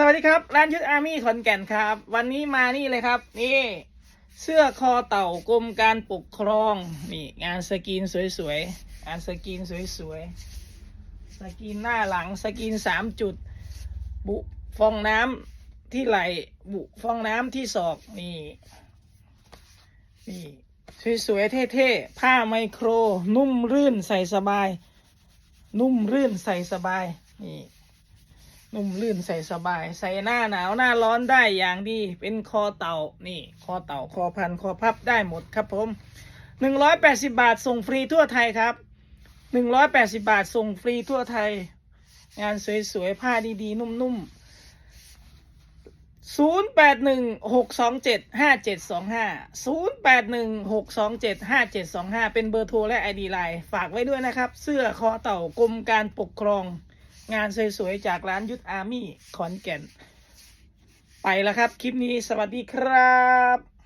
สวัสดีครับ ร้านยุทธอาร์มี่ขอนแก่นครับ วันนี้มานี่เลยครับ นี่ เสื้อคอเต่ากรมการปกครอง นี่ งานสกรีนสวยๆงานสกรีนสวยๆสกรีนหน้าหลังสกรีนสามจุด บุฟองน้ำที่ไหลบุฟองน้ำที่ศอกนี่นี่สวยๆเท่ๆผ้าไมโคร นุ่มรื่นใส่สบาย นุ่มรื่นใส่สบายนี่ นุ่มลื่นใส่สบาย ใส่หน้าหนาวหน้าร้อนได้อย่างดี เป็นคอเต่านี่คอเต่าคอพันคอพับได้หมดครับผมหนึ่งร้อยแปดสิบาทส่งฟรีทั่วไทยครับหนึ่งร้อยแปดสิบาทส่งฟรีทั่วไทย งานสวยๆผ้าดีๆ นุ่มๆศูนย์แปดหนึ่งหกสองเจ็ดห้าเจ็ดสองห้าศูนย์แปดหนึ่งหกสองเจ็ดห้าเจ็ดสองห้าเป็นเบอร์โทรและไอดีไลน์ฝากไว้ด้วยนะครับ เสื้อคอเต่ากรมการปกครอง งานสวยๆ จากร้านยุทธอาร์มี่ขอนแก่น ไปแล้วครับ คลิปนี้สวัสดีครับ